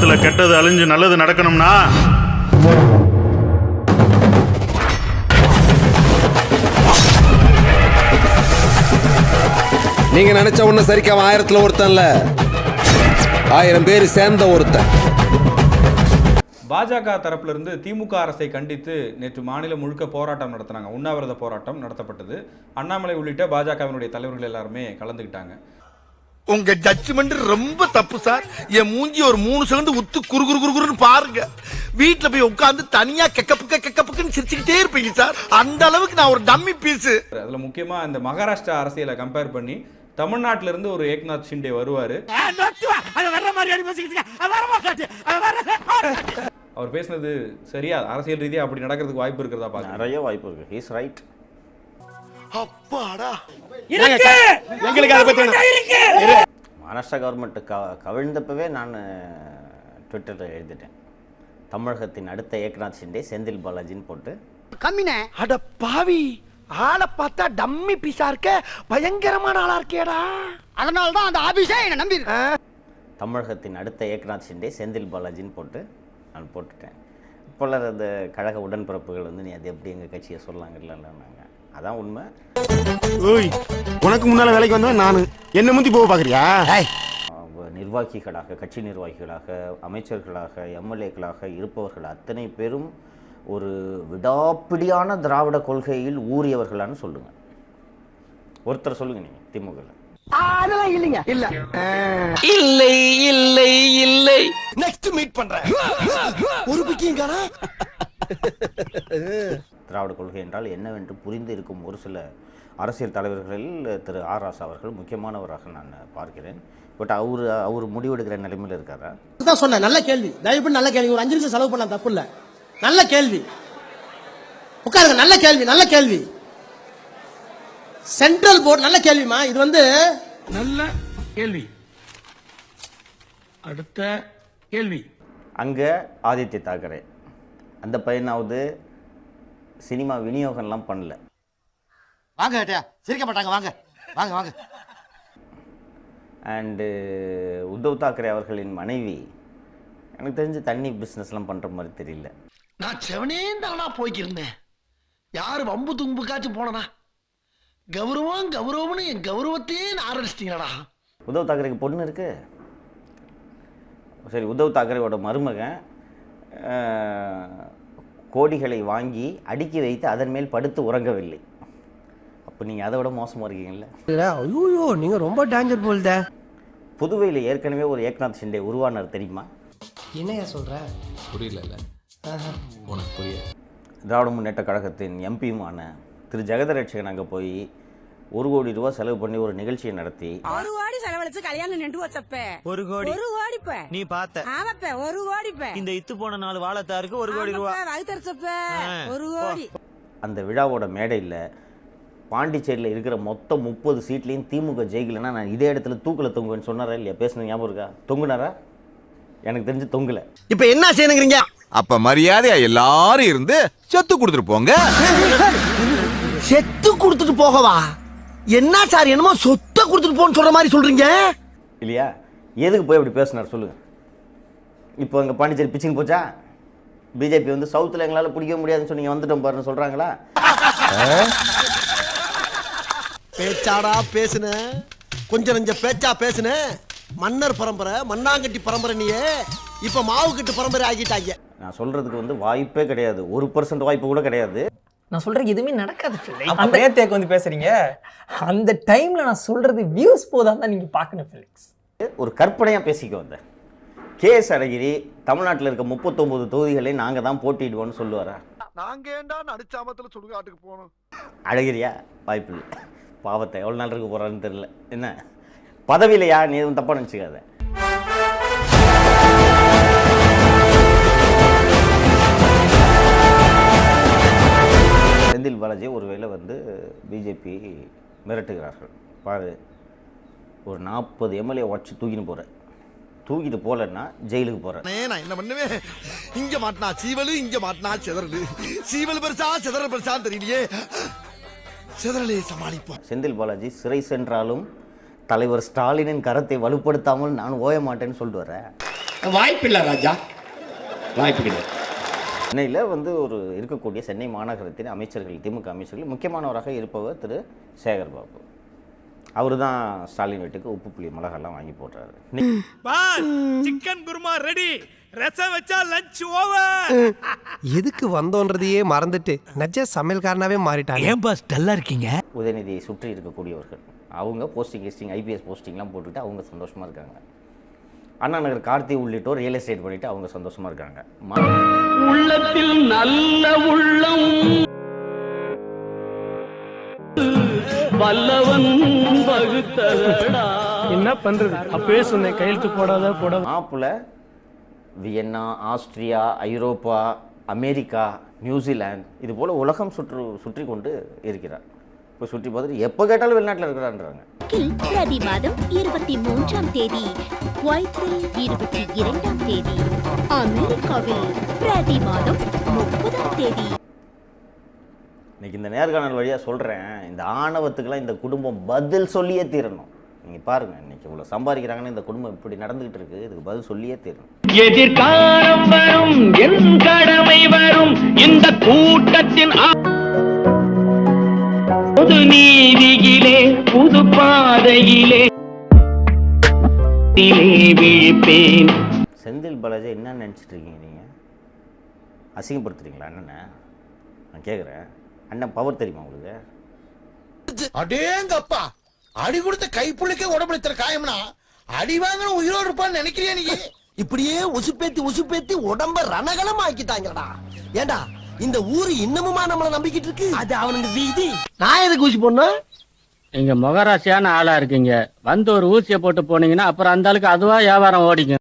உலகத்துல கெட்டது அழிஞ்சு நல்லது நடக்கணும்னா? நீங்க நினைச்ச ஒண்ணு சரிக்காம ஆயிரத்துல ஒருத்தன்ல. ஆயிரம் பேர் சேர்ந்த ஒருத்தன். பாஜக தரப்புல இருந்து திமுக அரசை கண்டித்து நேற்று மாநிலம் முழுக்க போராட்டம் நடத்தினாங்க. உண்ணாவிரத போராட்டம் நடத்தப்பட்டது. அண்ணாமலை உள்ளிட்ட பாஜகவினுடைய தலைவர்கள் எல்லாருமே கலந்துக்கிட்டாங்க. உங்க ஜட்ஜ்மெண்ட் ரொம்ப தப்பு சார் என் மூஞ்சி ஒரு மூணு செகண்ட் உத்து குறு குறு குறு குறுன்னு பாருங்க. வீட்ல போய் உட்கார்ந்து தனியா கெக்கப்புக்க கெக்கப்புக்குன்னு சிரிச்சுக்கிட்டே இருப்பீங்க சார் அந்த அளவுக்கு நான் ஒரு டம்மி பீஸ் அதுல முக்கியமா இந்த மகாராஷ்டிரா அரசியலை கம்பேர் பண்ணி தமிழ்நாட்டுல இருந்து ஒரு ஏக்நாத் ஷிண்டே வருவாரு. அவர் பேசுனது சரியா? அரசியல் ரீதியா அப்படி நடக்கிறதுக்கு வாய்ப்பு இருக்கிறதா பாருங்க நிறைய வாய்ப்பு இருக்கு. ஹீஸ் ரைட் அப்பாடா. எங்களுக்கு அதை பத்தி மகாராஷ்டிரா கவர்மெண்ட் க கவிழ்ந்தப்பவே நான் ட்விட்டரில் எழுதிட்டேன். தமிழகத்தின் அடுத்த ஏக்நாத் ஷிண்டே செந்தில் பாலாஜின்னு போட்டு. அட பாவி! ஆளை பார்த்தா டம்மி பீஸா இருக்க பயங்கரமான ஆளா இருக்கேடா. அதனால தான் அந்த ஆபீஸே என்ன நம்பி. தமிழகத்தின் அடுத்த ஏக்நாத் ஷிண்டே செந்தில் பாலாஜின்னு போட்டு நான் போட்டுட்டேன். பலர் அந்த கழக உடன்பிறப்புகள் வந்து நீ அது எப்படி எங்கள் கட்சியை சொல்லலாங்கல்லாங்க அதான் உண்மை. ஓய் உனக்கு முன்னால வேலைக்கு வந்தவன் நானு. என்ன முந்தி போக பாக்குறியா நிர்வாகிகளாக கட்சி நிர்வாகிகளாக அமைச்சர்களாக எம்எல்ஏக்களாக இருப்பவர்கள் அத்தனை பேரும் ஒரு விடாப்பிடியான திராவிட கொள்கையில் ஊறியவர்களான்னு சொல்லுங்க. ஒருத்தர் சொல்லுங்க நீங்க திமுக அதெல்லாம் இல்லைங்க. இல்ல. இல்லை இல்லை இல்லை. நெக்ஸ்ட் மீட் பண்றேன். ஒரு பிக்கிங் திராவிட கொள்கை என்றால் என்னவென்று புரிந்து இருக்கும் ஒரு சில அரசியல் தலைவர்களில் திரு ஆர் ராசா அவர்கள் முக்கியமானவராக நான் பார்க்கிறேன். பட் அவர் அவர் முடிவெடுக்கிற நிலைமையில் இருக்காரா? தான் சொன்னேன் நல்ல கேள்வி. தயவு பண்ணி நல்ல கேள்வி. ஒரு அஞ்சு நிமிஷம் செலவு பண்ணலாம் தப்பு இல்ல. நல்ல கேள்வி. உட்காருங்க நல்ல கேள்வி நல்ல கேள்வி. சென்ட்ரல் போர்டு நல்ல கேள்விமா இது வந்து நல்ல கேள்வி. அடுத்த கேள்வி. அங்கே ஆதித்ய தாக்கரே. அந்த பையனாவது சினிமா விநியோகம்லாம் பண்ணல. வாங்க சிரிக்க மாட்டாங்க. வாங்க. வாங்க வாங்க. அண்டு உத்தவ் தாக்கரே அவர்களின் மனைவி. எனக்கு தெரிஞ்சு தண்ணி பிஸ்னஸ்லாம் பண்ணுற மாதிரி தெரியல. நான் செவனே தானா போய்க்கிருந்தேன். யாரு வம்பு தும்புக்காச்சும் போனனா? கௌரவம் கௌரவம்னு என் கௌரவத்தையே ஆரம்பிச்சிட்டீங்களா உத்தவ் தாக்கரேக்கு பொண்ணு இருக்கு? சரி உத்தவ் தாக்கரேவோட மருமகன் கோடிகளை வாங்கி அடுக்கி வைத்து அதன் மேல் படுத்து உறங்கவில்லை. அப்போ நீங்கள் அதை விட மோசமாக இருக்கீங்கல்ல? ஐயோ நீங்க ரொம்ப டேஞ்சர் போல்த. புதுவையில் ஏற்கனவே ஒரு ஏக்நாத் ஷிண்டே உருவானார் தெரியுமா? என்னையா சொல்ற? திராவிட முன்னேற்ற கழகத்தின் எம்பியுமான திரு. ஜெகதரட்சகன் அங்கே போய் ஒரு கோடி ரூபா செலவு பண்ணி ஒரு நிகழ்ச்சியை நடத்தி ஒரு கோடி செலவழிச்சு கல்யாணம் நின்று வச்சப்ப. ஒரு கோடி. ஒரு கோடிப்ப நீ பார்த்த. ஆமாப்ப ஒரு கோடிப்ப. இந்த இத்து போன நாலு வாழத்தாருக்கு ஒரு கோடி ரூபா. வகுத்தரிச்சப்ப ஆ. ஒரு கோடி. அந்த விழாவோட மேடையில் பாண்டிச்சேரியில் இருக்கிற மொத்தம் முப்பது சீட்லேயும் திமுக ஜெயிக்கலைன்னா நான் இதே இடத்துல தூக்கில் தொங்குவேன்னு சொன்னாரா இல்லையா? பேசுனது ஞாபகம் இருக்கா? தொங்குனாரா? எனக்கு தெரிஞ்சு தொங்கலை. இப்ப என்ன செய்யணுங்கிறீங்க? அப்ப மரியாதையா எல்லாரும் இருந்து செத்து கொடுத்துட்டு போங்க. செத்து கொடுத்துட்டு போகவா? என்ன சார் என்னமோ சொத்தை கொடுத்துட்டு போன்னு சொல்ற மாதிரி சொல்றீங்க? இல்லையா? எதுக்கு போய் அப்படி பேசினார் சொல்லுங்க. இப்போ அங்கே பாண்டிச்சேரி பிச்சிங் போச்சா? பிஜேபி வந்து சவுத்தில் எங்களால் பிடிக்க முடியாதுன்னு சொன்னீங்க வந்துட்டோம் பாருன்னு சொல்கிறாங்களா பேச்சாடா பேசுன. கொஞ்சம் நஞ்ச பேச்சா பேசுன. மன்னர் பரம்பரை மண்ணாங்கட்டி பரம்பரை நீயே. இப்ப மாவு கட்டு பரம்பரை ஆகிட்டாங்க நான் சொல்கிறதுக்கு வந்து வாய்ப்பே கிடையாது. ஒரு பர்சன்ட் வாய்ப்பு கூட கிடையாது. நான் சொல்றது எதுவுமே நடக்காது அந்த நேரத்துக்கு வந்து பேசுறீங்க? அந்த டைம்ல நான் சொல்றது வியூஸ் போதான் தான் நீங்க பாக்கணும் ஃபெலிக்ஸ் ஒரு கற்பனையாக பேசிக்க வந்தேன் கேஎஸ் அழகிரி தமிழ்நாட்டில் இருக்க முப்பத்தொம்போது தொகுதிகளை நாங்கள் தான் போட்டிடுவோம்னு சொல்லுவாரா? நாங்க ஏண்டா நடுச்சாமத்துல சுடுகாட்டுக்கு போகணும்? அழகிரியா? வாய்ப்பு இல்லை. பாவத்தை எவ்வளோ நாள் இருக்க போகிறான்னு தெரியல. என்ன? பதவியிலையா? நீ எதுவும் தப்பாக நினச்சிக்காத. செந்தில் பாலாஜி ஒருவேளை வந்து பிஜேபி மிரட்டுகிறார்கள். பாரு ஒரு நாற்பது எம்எல்ஏ உடச்சி தூக்கின்னு போகிறேன் தூக்கிட்டு போகலன்னா ஜெயிலுக்கு போகிறேன் நான் என்ன பண்ணுவேன்? இங்க மாட்டினா சீவலு இங்க மாட்டினா சிதறலு. சீவல் பெருசா சிதறல் பெருசான்னு தெரியலையே. சிதறலே சமாளிப்போம். செந்தில் பாலாஜி சிறை சென்றாலும் தலைவர் ஸ்டாலினின் கரத்தை வலுப்படுத்தாமல் நான் ஓய மாட்டேன்னு சொல்லிட்டு வரேன் வாய்ப்பில்லை ராஜா. வாய்ப்பு கிடையாது. சென்னையில் வந்து ஒரு இருக்கக்கூடிய சென்னை மாநகரத்தின் அமைச்சர்கள் திமுக அமைச்சர்கள் முக்கியமானவராக இருப்பவர் திரு சேகர் பாபு. அவர் தான் ஸ்டாலின் வீட்டுக்கு உப்பு புளி மிளகாலாம் வாங்கி போடுறாரு. சிக்கன் குருமா ரெடி ரசம் வச்சா லஞ்ச் ஓவர் எதுக்கு வந்தோன்றதையே மறந்துட்டு நஜ சமையல்காரனாவே மாறிட்டாங்க ஏன் பாஸ் டல்லா இருக்கீங்க? உதயநிதியை சுற்றி இருக்கக்கூடியவர்கள். அவங்க போஸ்டிங் கிஸ்டிங் ஐபிஎஸ் போஸ்டிங்லாம் போட்டுட்டு அவங்க சந்தோஷமாக இருக்காங்க. அண்ணா நகர் கார்த்தி உள்ளிட்டோர் ரியல் எஸ்டேட் பண்ணிட்டு அவங்க சந்தோஷமாக இருக்காங்க. ம- உள்ளத்தில் நல்ல உள்ளம். வல்லவன் என்ன பண்றது? அப்பவே சொன்னேன் கையெழுத்து போடாத போட மாப்பிள்ளை வியன்னா ஆஸ்திரியா ஐரோப்பா அமெரிக்கா நியூசிலாந்து இது போல் உலகம் சுற்று சுற்றி கொண்டு இருக்கிறார். இப்போ சுற்றி பார்த்துட்டு எப்போ கேட்டாலும் வெளிநாட்டில் இருக்கிறான்றாங்க. பிரதி மாதம் இருபத்தி மூன்றாம் தேதி குவைத்தில் இருபத்தி இரண்டாம் தேதி. அமெரிக்காவில் பிரதி மாதம் இன்னைக்கு இந்த நேர்காணல் வழியாக சொல்கிறேன் இந்த ஆணவத்துக்கெல்லாம் இந்த குடும்பம் பதில் சொல்லியே தீரணும். நீங்கள் பாருங்கள் இன்னைக்கு இவ்வளோ சம்பாதிக்கிறாங்கன்னா இந்த குடும்பம் இப்படி நடந்துகிட்டு இருக்கு இதுக்கு பதில் சொல்லியே தீரணும். எதிர்காலம் வரும் என் கடமை வரும் இந்த கூட்டத்தின் புது நீதியிலே புது பாதையிலே விழிப்பேன். செந்தில் பாலாஜி என்ன நினச்சிட்டு இருக்கீங்க நீங்கள் அசிங்கப்படுத்துறீங்களா அண்ணனை நான் கேட்குறேன் அண்ணன் பவர் தெரியுமா உங்களுக்கு? அடேங்கப்பா அடி கொடுத்த கைப்புள்ளைக்கே உடம்புல காயம்னா அடி வாங்கின உயிரோடு இருப்பான்னு நினைக்கிறியா நீ? இப்படியே உசுப்பேத்தி உசுப்பேத்தி உடம்ப ரணகலம் ஆக்கிட்டாங்கடா ஏண்டா இந்த ஊரு இன்னமுமா நம்மள நம்பிக்கிட்டு இருக்கு? அது அவனுக்கு வீதி. நான் எதுக்கு ஊசி போடணும்? நீங்க முகராசியான ஆளா இருக்கீங்க. வந்து ஒரு ஊசியை போட்டு போனீங்கன்னா அப்புறம் அந்த ஆளுக்கு அதுவா வியாபாரம் ஓடிக்கும்.